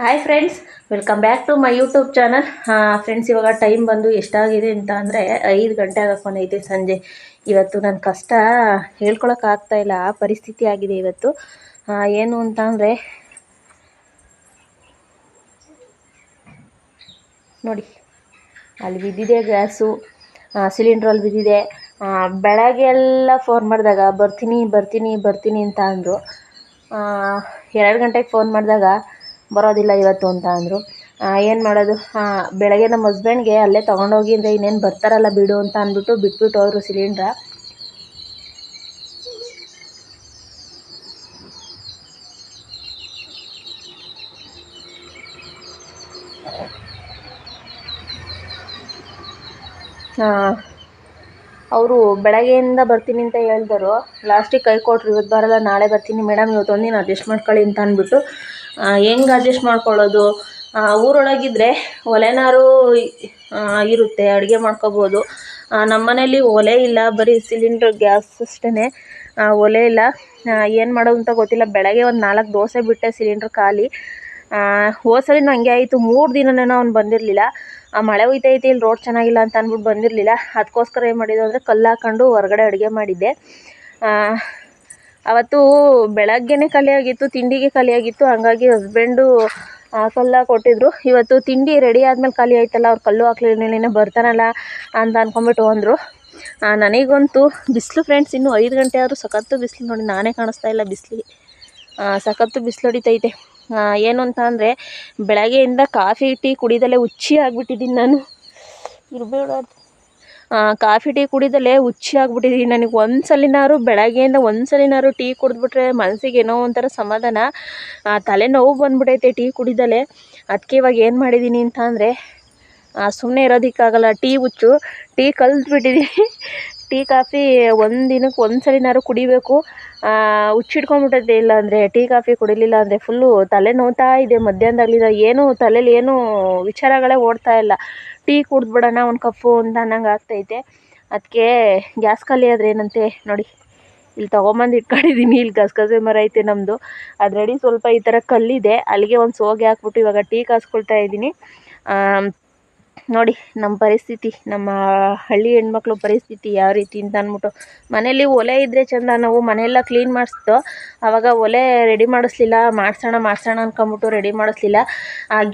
Hi friends welcome back to my YouTube channel friends ಇವಾಗ time ಬಂದು ಎಷ್ಟಾಗಿದೆ ಅಂತ ಅಂದರೆ ಐದು ಗಂಟೆ ಆಗಕೊಂಡೈತೆ ಸಂಜೆ. ಇವತ್ತು ನನ್ನ ಕಷ್ಟ ಹೇಳ್ಕೊಳಕ್ಕೆ ಇಲ್ಲ ಪರಿಸ್ಥಿತಿ ಆಗಿದೆ ಇವತ್ತು. ಏನು ಅಂತ ಅಂದರೆ ನೋಡಿ, ಅಲ್ಲಿ ಬಿದ್ದಿದೆ ಗ್ಯಾಸು ಸಿಲಿಂಡ್ರಲ್ಲಿ ಬಿದ್ದಿದೆ. ಬೆಳಗ್ಗೆ ಎಲ್ಲ ಫೋನ್ ಮಾಡಿದಾಗ, ಬರ್ತೀನಿ ಬರ್ತೀನಿ ಬರ್ತೀನಿ ಅಂತ ಅಂದರು. ಎರಡು ಗಂಟೆಗೆ ಫೋನ್ ಮಾಡಿದಾಗ ಬರೋದಿಲ್ಲ ಇವತ್ತು ಅಂತ ಅಂದರು. ಏನು ಮಾಡೋದು? ಬೆಳಗ್ಗೆ ನಮ್ಮ ಹಸ್ಬೆಂಡ್ಗೆ ಅಲ್ಲೇ ತೊಗೊಂಡೋಗಿ ಅಂದರೆ ಇನ್ನೇನು ಬರ್ತಾರಲ್ಲ ಬಿಡು ಅಂತ ಅಂದ್ಬಿಟ್ಟು ಬಿಟ್ಬಿಟ್ಟು ಹೋದ್ರು ಸಿಲಿಂಡ್ರ. ಅವರು ಬೆಳಗ್ಗೆಯಿಂದ ಬರ್ತೀನಿ ಅಂತ ಹೇಳಿದರು. ಲಾಸ್ಟಿಗೆ ಕೈ ಕೊಟ್ಟರು ಇವತ್ತು ಬರಲ್ಲ, ನಾಳೆ ಬರ್ತೀನಿ. ಮೇಡಮ್ ಇವತ್ತು ಒಂದಿನ ಅಡ್ಜಸ್ಟ್ ಮಾಡ್ಕೊಳ್ಳಿ ಅಂತ ಅಂದ್ಬಿಟ್ಟು ಹೆಂಗೆ ಅಡ್ಜಸ್ಟ್ ಮಾಡ್ಕೊಳ್ಳೋದು? ಊರೊಳಗಿದ್ರೆ ಒಲೆನಾರು ಇರುತ್ತೆ, ಅಡುಗೆ ಮಾಡ್ಕೋಬೋದು. ನಮ್ಮ ಮನೇಲಿ ಒಲೆ ಇಲ್ಲ, ಬರೀ ಸಿಲಿಂಡ್ರ್ ಗ್ಯಾಸ್ ಅಷ್ಟೇ ಒಲೆ ಇಲ್ಲ. ಏನು ಮಾಡೋದು ಅಂತ ಗೊತ್ತಿಲ್ಲ. ಬೆಳಗ್ಗೆ ಒಂದು ನಾಲ್ಕು ದೋಸೆ ಬಿಟ್ಟೆ ಸಿಲಿಂಡ್ರ್ ಖಾಲಿ. ಹೋದ ಸಲಿನೂ ಹಂಗೆ ಆಯಿತು. ಮೂರು ದಿನನೇನೋ ಅವ್ನು ಬಂದಿರಲಿಲ್ಲ. ಆ, ಮಳೆ ಹೋಯ್ತೈತಿ ಇಲ್ಲಿ ರೋಡ್ ಚೆನ್ನಾಗಿಲ್ಲ ಅಂತ ಅಂದ್ಬಿಟ್ಟು ಬಂದಿರಲಿಲ್ಲ. ಅದಕ್ಕೋಸ್ಕರ ಏನು ಮಾಡಿದ್ದು ಅಂದರೆ ಕಲ್ಲು ಹಾಕೊಂಡು ಹೊರಗಡೆ ಅಡುಗೆ ಮಾಡಿದ್ದೆ. ಅವತ್ತು ಬೆಳಗ್ಗೆನೇ ಖಾಲಿಯಾಗಿತ್ತು, ತಿಂಡಿಗೆ ಖಾಲಿಯಾಗಿತ್ತು, ಹಾಗಾಗಿ ಹಸ್ಬೆಂಡು ಕಲ್ಲ ಕೊಟ್ಟಿದ್ರು. ಇವತ್ತು ತಿಂಡಿ ರೆಡಿ ಆದಮೇಲೆ ಖಾಲಿ ಆಯ್ತಲ್ಲ, ಅವ್ರು ಕಲ್ಲು ಹಾಕ್ಲಿಲ್ಲ ಬರ್ತಾನಲ್ಲ ಅಂತ ಅಂದ್ಕೊಂಬಿಟ್ಟು ಅಂದರು ನನಗಂತೂ ಬಿಸಿಲು ಫ್ರೆಂಡ್ಸ್ ಇನ್ನೂ ಐದು ಗಂಟೆ ಆದರೂ ಸಖತ್ತು ಬಿಸಿಲು ನೋಡಿ ನಾನೇ ಕಾಣಿಸ್ತಾ ಇಲ್ಲ ಬಿಸಿಲಿಗೆ. ಸಖತ್ತು ಬಿಸಿಲು ಹೊಡಿತೈತೆ. ಏನು ಅಂತ ಅಂದರೆ ಬೆಳಗ್ಗೆಯಿಂದ ಕಾಫಿ, ಟೀ ಕುಡಿದಲ್ಲೇ ಹುಚ್ಚಿ ಆಗಿಬಿಟ್ಟಿದ್ದೀನಿ ನಾನು. ಇರಬೇಡ ಕಾಫಿ ಟೀ ಕುಡಿದಲ್ಲೇ ಹುಚ್ಚಿ ಆಗ್ಬಿಟ್ಟಿದ್ದೀನಿ ನನಗೆ ಒಂದು ಸಲಿನಾರು ಬೆಳಗ್ಗೆಯಿಂದ ಒಂದು ಸಲಿನಾರು ಟೀ ಕುಡಿದ್ಬಿಟ್ರೆ ಮನಸ್ಸಿಗೆ ಏನೋ ಒಂಥರ ಸಮಾಧಾನ. ತಲೆನೋವು ಬಂದ್ಬಿಟ್ಟೈತೆ ಟೀ ಕುಡಿದಲ್ಲೇ ಅದಕ್ಕೆ ಇವಾಗ ಏನು ಮಾಡಿದ್ದೀನಿ ಅಂತ ಅಂದರೆ ಸುಮ್ಮನೆ ಇರೋದಕ್ಕಾಗಲ್ಲ, ಟೀ ಹುಚ್ಚು. ಟೀ ಕಲ್ತ್ಬಿಟ್ಟಿದ್ದೀನಿ ಟೀ ಕಾಫಿ ಒಂದು ದಿನಕ್ಕೆ ಒಂದು ಸಲಿನಾರು ಕುಡಿಬೇಕು ಹುಚ್ಚಿಡ್ಕೊಂಬಿಟ್ಟೈತೆ ಇಲ್ಲ ಅಂದರೆ, ಟೀ ಕಾಫಿ ಕುಡಿಲಿಲ್ಲ ಅಂದರೆ ಫುಲ್ಲು ತಲೆ ನೋವ್ತಾ ಇದೆ ಮಧ್ಯಾಹ್ನದಾಗಲಿಂದ ಏನೂ ತಲೆಯಲ್ಲಿ ಏನೂ ವಿಚಾರಗಳೇ ಓಡ್ತಾ ಇಲ್ಲ. ಟೀ ಕುಡಿದ್ಬಿಡೋಣ, ಒಂದು ಕಪ್ಪು ಅಂತ ಅನ್ನಂಗೆ ಆಗ್ತೈತೆ. ಅದಕ್ಕೆ ಗ್ಯಾಸ್ ಖಾಲಿ ಆದರೆ ಏನಂತೆ ನೋಡಿ, ಇಲ್ಲಿ ತೊಗೊಂಬಂದು ಇಟ್ಕೊಂಡಿದ್ದೀನಿ ಇಲ್ಲಿ ಗಸಗಸೆ ಮರ ಐತೆ ನಮ್ಮದು ಅದರಡಿ ಸ್ವಲ್ಪ ಈ ಥರ ಕಲ್ಲಿದೆ. ಅಲ್ಲಿಗೆ ಒಂದು ಸೋಗೆ ಹಾಕ್ಬಿಟ್ಟು ಇವಾಗ ಟೀ ಕಾಸ್ಕೊಳ್ತಾ ಇದ್ದೀನಿ ನೋಡಿ ನಮ್ಮ ಪರಿಸ್ಥಿತಿ, ನಮ್ಮ ಹಳ್ಳಿ ಹೆಣ್ಮಕ್ಳು ಪರಿಸ್ಥಿತಿ ಯಾವ ರೀತಿ ಅಂತ ಅಂದ್ಬಿಟ್ಟು ಮನೇಲಿ ಒಲೆ ಇದ್ದರೆ ಚಂದ, ನಾವು ಮನೆಯೆಲ್ಲ ಕ್ಲೀನ್ ಮಾಡಿಸ್ತು ಆವಾಗ ಒಲೆ ರೆಡಿ ಮಾಡಿಸ್ಲಿಲ್ಲ, ಮಾಡ್ಸೋಣ ಮಾಡ್ಸೋಣ ಅಂದ್ಕೊಂಬಿಟ್ಟು ರೆಡಿ ಮಾಡಿಸ್ಲಿಲ್ಲ.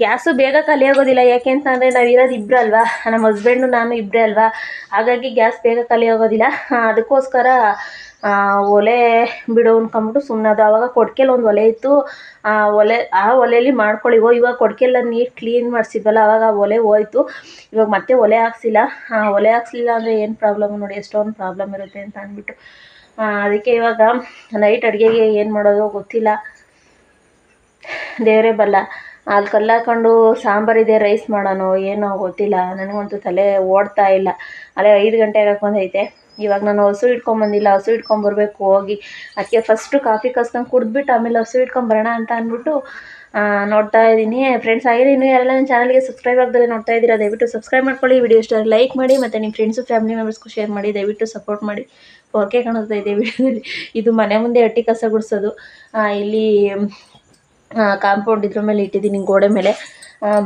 ಗ್ಯಾಸು ಬೇಗ ಖಾಲಿ ಆಗೋದಿಲ್ಲ, ಯಾಕೆ ಅಂತಂದರೆ ನಾವು ಇರೋದು ಇಬ್ಬರು ಅಲ್ವಾ? ನಮ್ಮ ಹಸ್ಬೆಂಡು ನಾನು ಇಬ್ಬರೇ ಅಲ್ವಾ? ಹಾಗಾಗಿ ಗ್ಯಾಸ್ ಬೇಗ ಖಾಲಿ ಆಗೋದಿಲ್ಲ. ಅದಕ್ಕೋಸ್ಕರ ಒಲೆ ಬಿಡು ಅಂದ್ಕೊಂಬಿಟ್ಟು ಸುಮ್ಮನದು ಆವಾಗ ಕೊಡ್ಕೆಲಿ ಒಂದು ಒಲೆ ಇತ್ತು. ಆ, ಒಲೆ, ಆ ಒಲೆಯಲ್ಲಿ ಮಾಡ್ಕೊಳ್ಳಿವೋ ಇವಾಗ ಕೊಡ್ಕೆಲ್ಲ ನೀಟ್ ಕ್ಲೀನ್ ಮಾಡಿಸಿದ್ವಲ್ಲ, ಅವಾಗ ಆ ಒಲೆ ಹೋಯ್ತು. ಇವಾಗ ಮತ್ತೆ ಒಲೆ ಹಾಕ್ಸಿಲ್ಲ. ಒಲೆ ಹಾಕ್ಸ್ಲಿಲ್ಲ ಅಂದರೆ ಏನು ಪ್ರಾಬ್ಲಮ್ ನೋಡಿ, ಎಷ್ಟೊಂದು ಪ್ರಾಬ್ಲಮ್ ಇರುತ್ತೆ ಅಂತ ಅಂದ್ಬಿಟ್ಟು. ಅದಕ್ಕೆ ಇವಾಗ ನೈಟ್ ಅಡುಗೆಗೆ ಏನು ಮಾಡೋದು ಗೊತ್ತಿಲ್ಲ. ದೇವರೇ ಬಲ್ಲ. ಅಲ್ಲಿ ಕಲ್ಲು ಹಾಕೊಂಡು ಸಾಂಬಾರಿದೆ ರೈಸ್ ಮಾಡೋಣ ಏನೋ ಗೊತ್ತಿಲ್ಲ. ನನಗಂತೂ ತಲೆ ಓಡ್ತಾ ಇಲ್ಲ. ಅಲ್ಲೇ ಐದು ಗಂಟೆ ಆಗಕ್ಕೆ ಬಂದೈತೆ. ಇವಾಗ ನಾನು ಹಸು ಇಟ್ಕೊಂಬಂದಿಲ್ಲ ಹಸು ಇಟ್ಕೊಂಬರ್ಬೇಕು ಹೋಗಿ ಅದಕ್ಕೆ ಫಸ್ಟು ಕಾಫಿ ಕಸ್ಕೊಂಡು ಕುಡಿದ್ಬಿಟ್ಟು ಆಮೇಲೆ ಹಸು ಇಟ್ಕೊಂಬರೋಣ ಅಂತ ಅಂದ್ಬಿಟ್ಟು ನೋಡ್ತಾ ಇದ್ದೀನಿ. ಫ್ರೆಂಡ್ಸ್ ಆಗಿದೆ ಇನ್ನೂ ಯಾರೆಲ್ಲ ನನ್ನ ಚಾನಲ್ಗೆ ಸಬ್ಸ್ಕ್ರೈಬ್ ಆಗದೆ ನೋಡ್ತಾ ಇದ್ದೀರಾ, ದಯವಿಟ್ಟು ಸಬ್ಸ್ಕ್ರೈಬ್ ಮಾಡ್ಕೊಳ್ಳಿ. ವಿಡಿಯೋ ಇಷ್ಟ ಲೈಕ್ ಮಾಡಿ, ಮತ್ತು ನಿಮ್ಮ ಫ್ರೆಂಡ್ಸು ಫ್ಯಾಮಿಲಿ ಮೆಂಬರ್ಸ್ಗೂ ಶೇರ್ ಮಾಡಿ, ದಯವಿಟ್ಟು ಸಪೋರ್ಟ್ ಮಾಡಿ. ಓಕೆ ಕಾಣಿಸ್ತಾ ಇದೆ ವಿಡಿಯೋದಲ್ಲಿ ಇದು ಮನೆ ಮುಂದೆ ಹಟ್ಟಿ ಕಸ ಗುಡಿಸೋದು. ಇಲ್ಲಿ ಕಾಂಪೌಂಡ್ ಇದ್ರ ಮೇಲೆ ಇಟ್ಟಿದ್ದೀನಿ ಗೋಡೆ ಮೇಲೆ.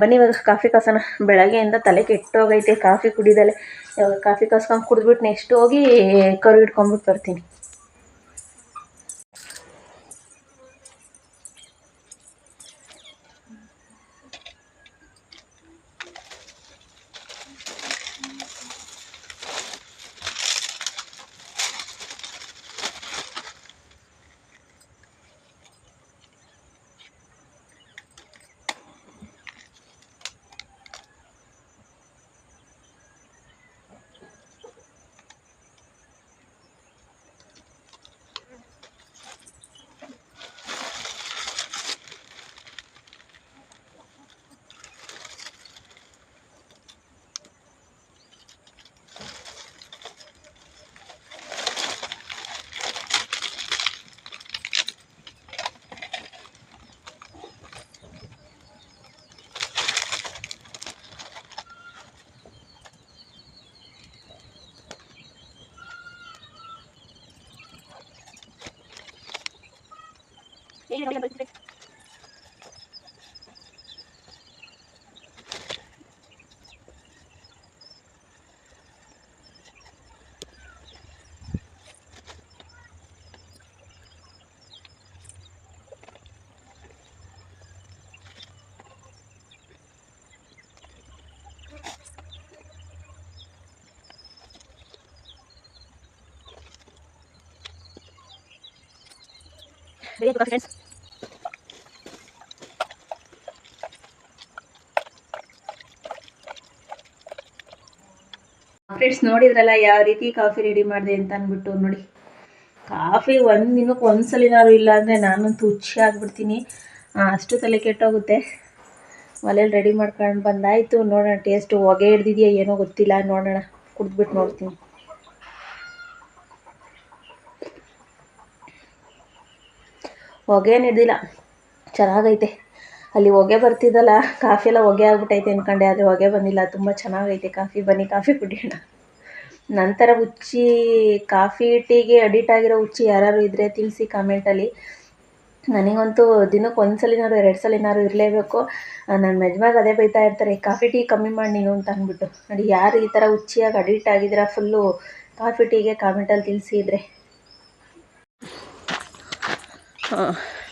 ಬನ್ನಿ ಇವಾಗ ಕಾಫಿ ಕಸನ ಬೆಳಗ್ಗೆಯಿಂದ ತಲೆ ಕೆಟ್ಟೋಗೈತೆ, ಕಾಫಿ ಕುಡಿದಲೆ. ಕಾಫಿ ಕಾಸ್ಕೊಂಡು ಕುಡಿದ್ಬಿಟ್ಟು ನೆಕ್ಸ್ಟ್ ಹೋಗಿ ಕರು ಹಿಡ್ಕೊಂಬಿಟ್ಟು ಬರ್ತೀನಿ. Jadi, buka friends. ಫ್ರೆಂಡ್ಸ್ ನೋಡಿದ್ರಲ್ಲ, ಯಾವ ರೀತಿ ಕಾಫಿ ರೆಡಿ ಮಾಡಿದೆ ಅಂತ ಅಂದ್ಬಿಟ್ಟು ನೋಡಿ. ಕಾಫಿ ಒಂದು ದಿನಕ್ಕೆ ಒಂದ್ಸಲಿನಾದ್ರು ಇಲ್ಲ ಅಂದರೆ ನಾನಂತೂ ಹುಚ್ಚಿ ಆಗ್ಬಿಡ್ತೀನಿ. ಅಷ್ಟು ತಲೆ ಕೆಟ್ಟೋಗುತ್ತೆ. ಒಲೆಯಲ್ಲಿ ರೆಡಿ ಮಾಡ್ಕೊಂಡು ಬಂದಾಯಿತು. ನೋಡೋಣ ಟೇಸ್ಟು ಹೊಗೆ ಹಿಡ್ದಿದೆಯಾ ಏನೋ ಗೊತ್ತಿಲ್ಲ. ನೋಡೋಣ ಕುಡಿದ್ಬಿಟ್ಟು ನೋಡ್ತೀನಿ. ಹೊಗೇನು ಹಿಡ್ದಿಲ್ಲ. ಚೆನ್ನಾಗೈತೆ. ಅಲ್ಲಿ ಹೊಗೆ ಬರ್ತಿದ್ದಲ್ಲ ಕಾಫಿ ಎಲ್ಲ ಹೊಗೆ ಆಗ್ಬಿಟ್ಟೈತೆ ಅನ್ಕೊಂಡೆ, ಆದರೆ ಹೊಗೆ ಬಂದಿಲ್ಲ. ತುಂಬ ಚೆನ್ನಾಗೈತೆ ಕಾಫಿ ಬನ್ನಿ ಕಾಫಿ ಕುಡಿಯೋಣ. ನಂತರ ಹುಚ್ಚಿ ಕಾಫಿ ಟೀಗೆ ಅಡಿಟ್ ಆಗಿರೋ ಹುಚ್ಚಿ ಯಾರಾದ್ರು ಇದ್ದರೆ ತಿಳಿಸಿ ಕಾಮೆಂಟಲ್ಲಿ ನನಗಂತೂ ದಿನಕ್ಕೆ ಒಂದು ಸಲಿನಾದ್ರು ಎರಡು ಸಲಿನಾದ್ರು ಇರಲೇಬೇಕು ನನ್ನ ಮೆಜ್ಮಾಗ ಅದೇ ಬೈತಾ ಇರ್ತಾರೆ, ಕಾಫಿ ಟೀ ಕಮ್ಮಿ ಮಾಡಿ ನೀನು ಅಂತ ಅಂದ್ಬಿಟ್ಟು. ನೋಡಿ, ಯಾರು ಈ ಥರ ಹುಚ್ಚಿಯಾಗಿ ಅಡಿಟ್ ಆಗಿದ್ದೀರಾ ಫುಲ್ಲು, ಕಾಫಿ ಟೀಗೆ ಕಾಮೆಂಟಲ್ಲಿ ತಿಳಿಸಿ ಇದ್ರೆ.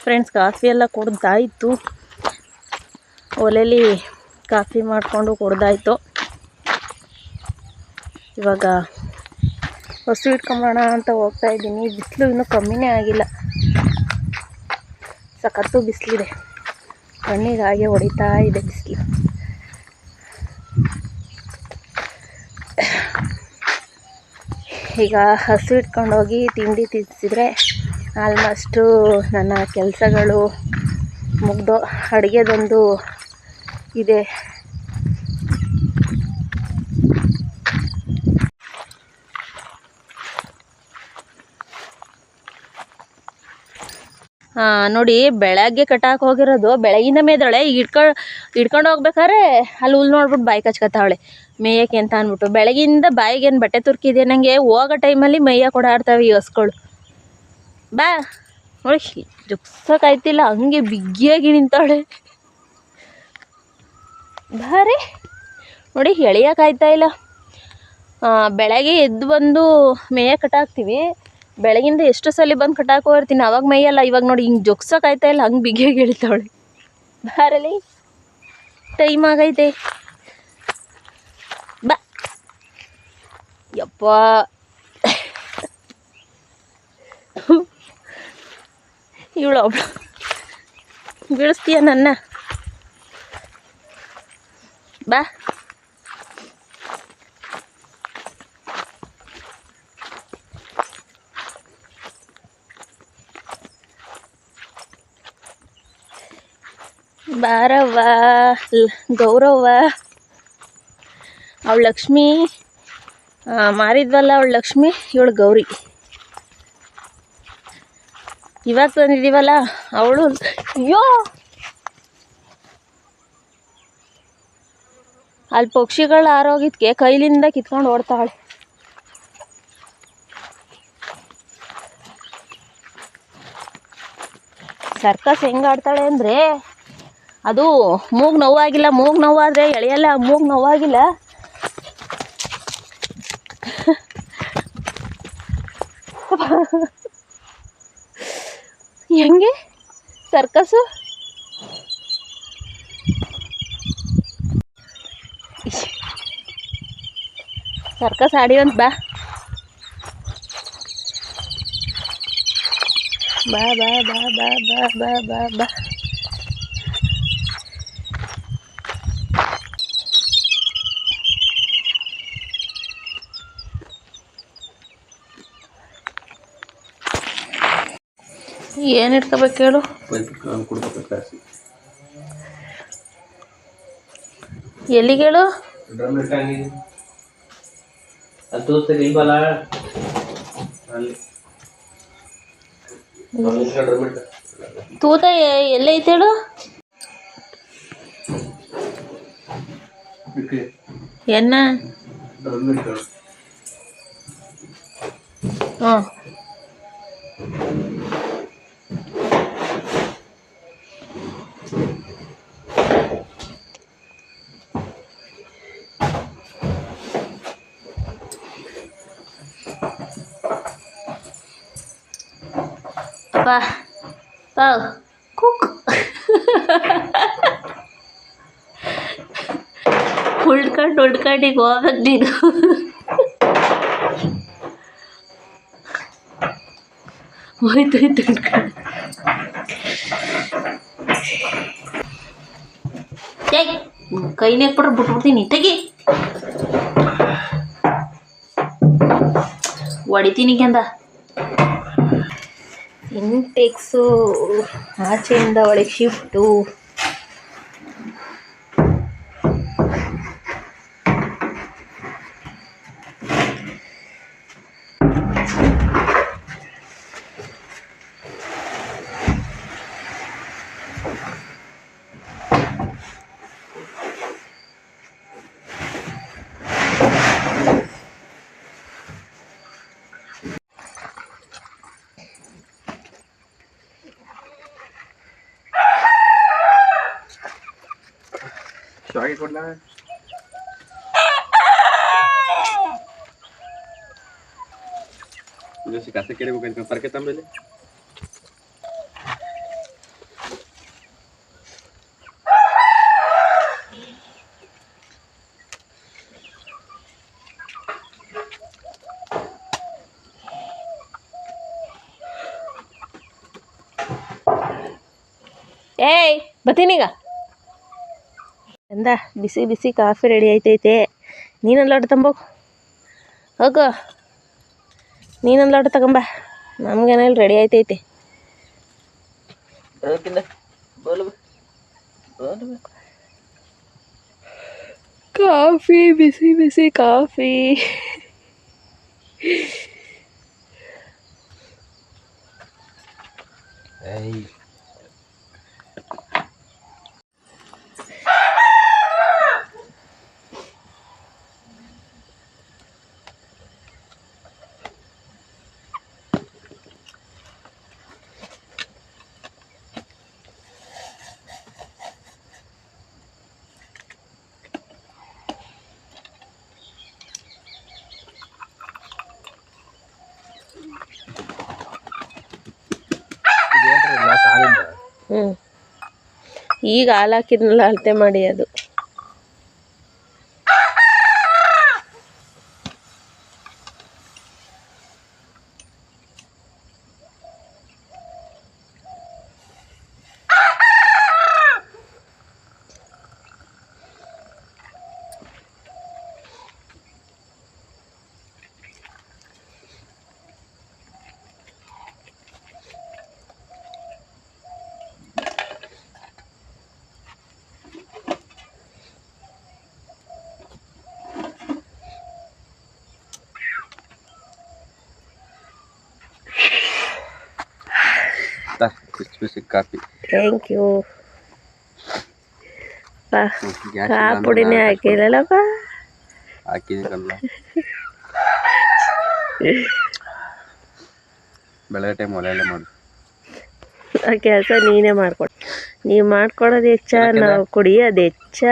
ಫ್ರೆಂಡ್ಸ್ ಕಾಫಿ ಎಲ್ಲ ಕುಡ್ದಾಯಿತು. ಒಲೆಯಲ್ಲಿ ಕಾಫಿ ಮಾಡಿಕೊಂಡು ಕುಡ್ದಾಯಿತು. ಇವಾಗ ಹಸು ಇಟ್ಕೊಂಬೋಣ ಅಂತ ಹೋಗ್ತಾ ಇದ್ದೀನಿ. ಬಿಸಿಲು ಇನ್ನೂ ಕಮ್ಮಿನೇ ಆಗಿಲ್ಲ. ಸಖತ್ತು ಬಿಸಿಲಿದೆ. ಕಣ್ಣಿಗೆ ಹಾಗೆ ಹೊಡಿತಾ ಇದೆ ಬಿಸಿಲು. ಈಗ ಹಸು ಇಟ್ಕೊಂಡೋಗಿ ತಿಂಡಿ ತಿನ್ನಿಸಿದ್ರೆ ಆಲ್ಮೋಸ್ಟು ನನ್ನ ಕೆಲಸಗಳು ಮುಗ್ದು ಅಡುಗೆದೊಂದು ಇದೆ. ನೋಡಿ, ಬೆಳಗ್ಗೆ ಕಟ್ಟಾಕ್ ಹೋಗಿರೋದು, ಬೆಳಗಿನ ಮೇದಳೆ ಈಗ ಇಟ್ಕೊಂಡು ಇಟ್ಕೊಂಡು ಹೋಗ್ಬೇಕಾದ್ರೆ ಅಲ್ಲಿ ಹುಲ್ ನೋಡ್ಬಿಟ್ಟು ಬಾಯಿ ಕಚ್ಕತ್ತಾವಳೆ ಮೇಯಕ್ಕೆ ಅಂತ ಅಂದ್ಬಿಟ್ಟು ಬೆಳಗಿಂದ ಬಾಯಿಗೇನು ಬಟ್ಟೆ ತುರ್ಕಿದೆ ನನಗೆ ಹೋಗೋ ಟೈಮಲ್ಲಿ ಮೈಯ್ಯಕ್ಕೆ ಕೂಡ ಆಡ್ತಾವೆ ಈ ಹಸ್ಗಳು ಬಾ. ನೋಡಿ ಜುಗ್ಸೋಕಾಯ್ತಿಲ್ಲ ಹಂಗೆ ಬಿಗಿಯಾಗಿ ನಿಂತಾಳೆ. ಬಾರಿ ನೋಡಿ ಎಳೆಯೋಕ್ಕಾಯ್ತಾ ಇಲ್ಲ. ಬೆಳಗ್ಗೆ ಎದ್ದು ಬಂದು ಮೇಯ ಕಟ್ಟಾಕ್ತೀವಿ. ಬೆಳಗಿಂದ ಎಷ್ಟು ಸಲ ಬಂದು ಕಟ್ಟಾಕೋ ಹೋಗಿರ್ತೀನಿ ಅವಾಗ ಮೈಯಲ್ಲ ಇವಾಗ ನೋಡಿ ಹಿಂಗೆ ಜೊಗ್ಸೋಕಾಯ್ತಾ ಇಲ್ಲ, ಹಂಗೆ ಬಿಗಿಯಾಗಿ ಹೇಳ್ತಾವಳೆ ಬಾರಲಿ ಟೈಮ್ ಆಗೈತೆ. ಬಾ. ಯಪ್ಪ. ಇವಳು ಅವಳು. ಬೀಳಿಸ್ತೀಯ ನನ್ನ? ಬಾ. ಬಾರವ್ವ ಲ್- ಗೌರವ್ವ ಅವಳು ಲಕ್ಷ್ಮಿ ಮಾರಿದ್ವಲ್ಲ ಅವಳು ಲಕ್ಷ್ಮಿ, ಇವಳು ಗೌರಿ. ಇವಾಗ ತಂದಿದ್ದೀವಲ್ಲ ಅವಳು? ಅಯ್ಯೋ! ಅಲ್ಲಿ ಪಕ್ಷಿಗಳು ಆರೋಗಿದ್ಕೆ ಕೈಲಿಂದ ಕಿತ್ಕೊಂಡು ಓಡ್ತಾಳೆ. ಸರ್ಕಸ್ ಹೆಂಗೆ ಆಡ್ತಾಳೆ ಅಂದರೆ ಅದು ಮೂಗ್ ನೋವಾಗಿಲ್ಲ, ಮೂಗು ನೋವಾದರೆ ಎಳೆಯಲ್ಲ, ಮೂಗು ನೋವಾಗಿಲ್ಲ. ಹೆಂಗೆ? ಸರ್ಕಸ್ಸು ಸರ್ಕಸ್ ಆಡಿವಂತ ಬಾ ಬಾ. ಬಾ ಬಾ ಬಾ ಬಾ ಬಾ ಬಾ ಬಾ. ಏನ್ ಇಟ್ಕೋಬೇಕು ಹೇಳು? ಎಲ್ಲಿಗೆ ಹೇಳು? ತೂತ ಎಲ್ಲೈತೆ ಹೇಳು? என்ன ஆ Pa. Pow. Cook. ಉಳ್ಕೊಂಡು ಉಳ್ಕೊಂಡು ಈಗ ಹೋಗ್ಬೇಕು ನೀನು ಹೋಯ್ತು ಹೋಯ್ತು, ಉಳ್ಕೊಂಡು ಏಯ್, ಕೈನೇ ಕೊಡ್ರೆ ಬಿಟ್ಬಿಡ್ತೀನಿ, ತೆಗಿ ಹೊಡಿತೀನಿ ಕೆಂದ ಇಂಟೆಕ್ಸು ಆಚೆಯಿಂದ ಒಳಗೆ shift ಶಾವಿಗೆ ಕೊಡ್ಲಾ ಜೋಸಿ ಕಸ ಕೆಡಬೇಕು ಪರ್ಕೆ ತಂಬೇಲೆ ಏಯ್ ಬತ್ತೀನೀಗ ಎಂದ ಬಿಸಿ ಬಿಸಿ ಕಾಫಿ ರೆಡಿ ಆಯ್ತೈತೆ. ನೀನೊಂದು ಲೋಟ ತಂಬೋ. ಹೋಗು. ನೀನೊಂದು ಲೋಟ ತಗೊಂಬ ನಮ್ಗೇನಲ್ಲಿ ರೆಡಿ ಆಯ್ತೈತೆ. ಕಾಫಿ ಬಿಸಿ ಬಿಸಿ ಕಾಫಿ. ಏಯ್. ಹ್ಞೂ ಈಗ ಹಾಲು ಹಾಕಿದ್ನಲ್ಲ ಅಳತೆ ಮಾಡಿ ಅದು. ಬಿಸಿ ಕಾಫಿ ಥ್ಯಾಂಕ್ ಯು ಪಾ ಗ್ಯಾಸ್ ಚಾ ಪುಡಿನೇ ಹಾಕಿಲ್ಲಲ್ಲಪ್ಪ ಹಾಕಿದ್ದೀರಲ್ಲ ಬೆಳಗ್ಗೆ ಟೈಮ್ ಒಲೆಯಲ್ಲೇ ಮಾಡು ಆ ಕೆಲಸ ನೀನೇ ಮಾಡ್ಕೊಡು ನೀವು ಮಾಡ್ಕೊಡೋದು ಹೆಚ್ಚ ನಾವು ಕುಡಿಯೋದು ಹೆಚ್ಚ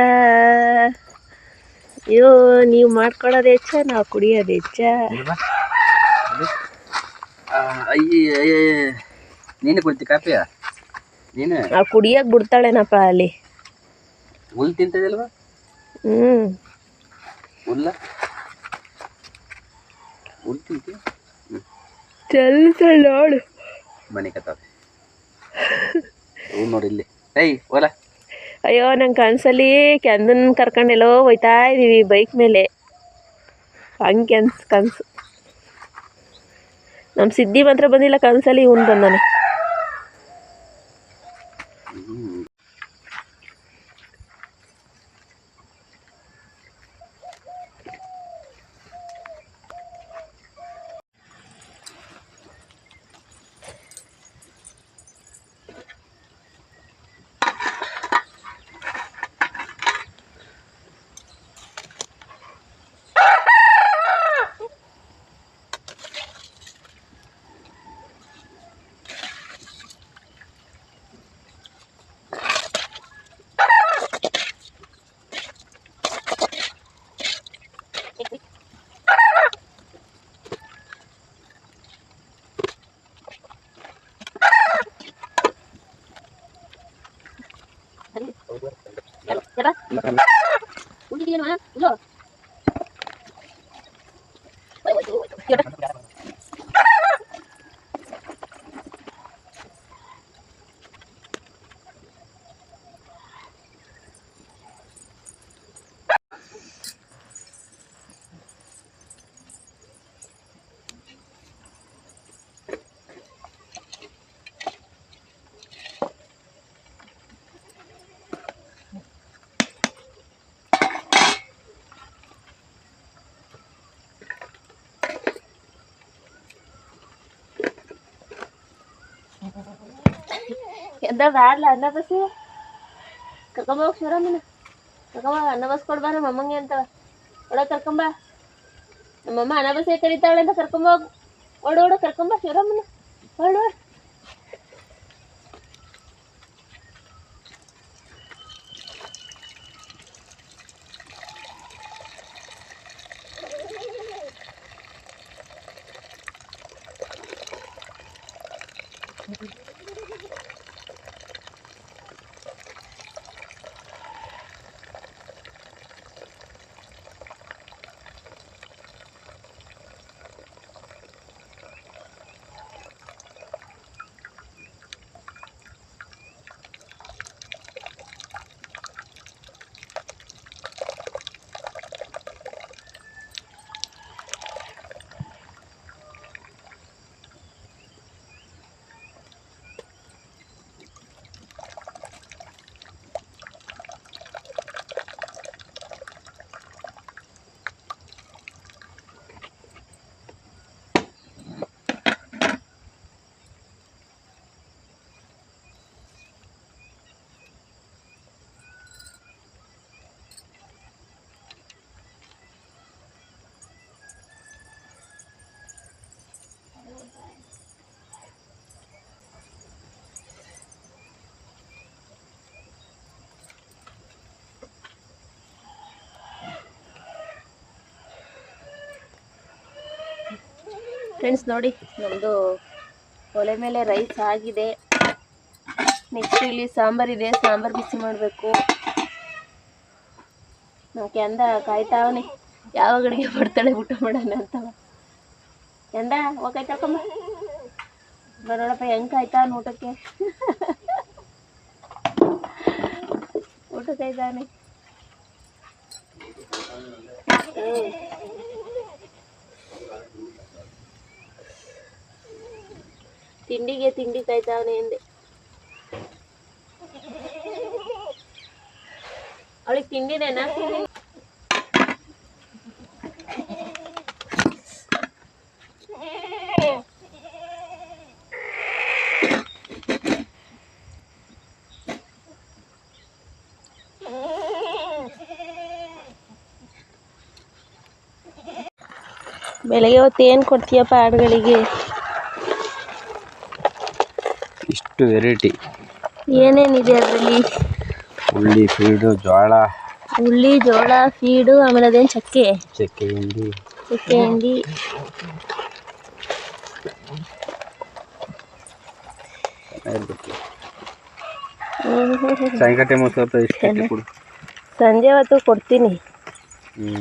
ಅಯ್ಯೋ ನೀವು ಮಾಡ್ಕೊಡೋದು ಹೆಚ್ಚ ನಾವು ಕುಡಿಯೋದು ಹೆಚ್ಚ ಅಯ್ಯ ನೀನು ಕುಡಿತಿ ಕಾಫಿ ನೀನು? ಆ ಕುಡಿಯೋಕೆ ಬಿಡ್ತಾಳೇನಪ್ಪ ಅಲ್ಲಿ. ಹುಲ್ ತಿಂತದಲ್ವಾ? ಹ್ಞೂ ಹುಲ್ಲ? ಹುಲ್ ತಿಂತಿ ಚಲ್ಸ ನೋಡು. ಮನೆ ಕತ್ತಾವ ಹ್ಞೂ ನೋಡಿ ಇಲ್ಲಿ. ಏಯ್ ಓಲ ಅಯ್ಯೋ ನಂಗೆ ಕನ್ಸಲ್ಲಿ ಕೆಂದನ್ ಕರ್ಕೊಂಡೆಲ್ಲೋ ಹೋಯ್ತಾ ಇದೀವಿ ಬೈಕ್ ಮೇಲೆ. ಹಂಗೆ ಕೆನ್ಸ್ ಕನಸು. ನಮ್ಮ ಸಿದ್ಧಿ ಮಾತ್ರ ಬಂದಿಲ್ಲ ಕನ್ಸಲ್ಲಿ ಇವನು ಬಂದಾನೆ. ஓகேவா ಅರ್ಧ ಬ್ಯಾಡ್ಲ, ಅನ್ನ ಬಸಿ ಕರ್ಕೊಂಬ ಹೋಗ್ ಶಿವರಾಮನ ಕರ್ಕೊಂಬ, ಅನ್ನ ಬಸ್ ಕೊಡ್ಬಾ ನಮ್ಮ ಅಮ್ಮಂಗೆ ಅಂತ. ಒಡ ಕರ್ಕೊಂಬ. ನಮ್ಮಮ್ಮ ಅನ್ನ ಬಸ್ಸೇ ಕರೀತಾಳೆ ಅಂತ ಕರ್ಕೊಂಬ ಹೋಗು. ಓಡು ಓಡು, ಕರ್ಕೊಂಬ ಶಿವರಾಮನ ಓಡು. ಫ್ರೆಂಡ್ಸ್ ನೋಡಿ ನಮ್ಮದು ಒಲೆ ಮೇಲೆ ರೈಸ್ ಆಗಿದೆ. ನೆಕ್ಸ್ಟ್ ಇಲ್ಲಿ ಸಾಂಬಾರಿದೆ ಸಾಂಬಾರು ಬಿಸಿ ಮಾಡಬೇಕು. ನಾವು ಅಂದ ಕಾಯ್ತಾವನೆ ಯಾವ ಗಡಿಗೆ ಬರ್ತಾಳೆ ಊಟ ಮಾಡೋಣ ಅಂತ. ಎಂದ ಹೋಗೈ ಬರೋಣಪ್ಪ ಹೆಂಗ್ ಕಾಯ್ತಾ ಊಟಕ್ಕೆ? ಊಟ ಕಾಯ್ತಾನೆ ಹ್ಞೂ ತಿಂಡಿಗೆ ತಿಂಡಿ ಕಾಯ್ತಾವನೆ ಎಂದೆ. ಅವಳಿಗೆ ತಿಂಡಿನೇನಾ? ತಿಂಡಿ ಬೆಳಗ್ಗೆ ಹೊತ್ತು ಏನು ಕೊಡ್ತೀಯಪ್ಪ ಆಡುಗಳಿಗೆ? ಇಷ್ಟು ವೆರೈಟಿ ಏನೇನಿದೆ ಅದರಲ್ಲಿ ಉಳ್ಳಿ ಫೀಡು ಜೋಳ ಉಳ್ಳಿ ಜೋಳ ಫೀಡು ಆಮೇಲೆ ಅದೇನು ಚಕ್ಕೆ ಚಕ್ಕೆ ಹಿಂಡಿ ಚಕ್ಕೆ ಹಿಂಡಿ ಚೆನ್ನಾಗಿರ್ಬೇಕು ಹ್ಮ್, ಹ್ಮ್, ಹ್ಮ್. ಸಾಯಂಕಾಲ ಟೈಮ್ ಸ್ವಲ್ಪ ಇಷ್ಟು ಕೊಡು ಸಂಜೆ ಹೊತ್ತು ಕೊಡ್ತೀನಿ ಹ್ಞೂ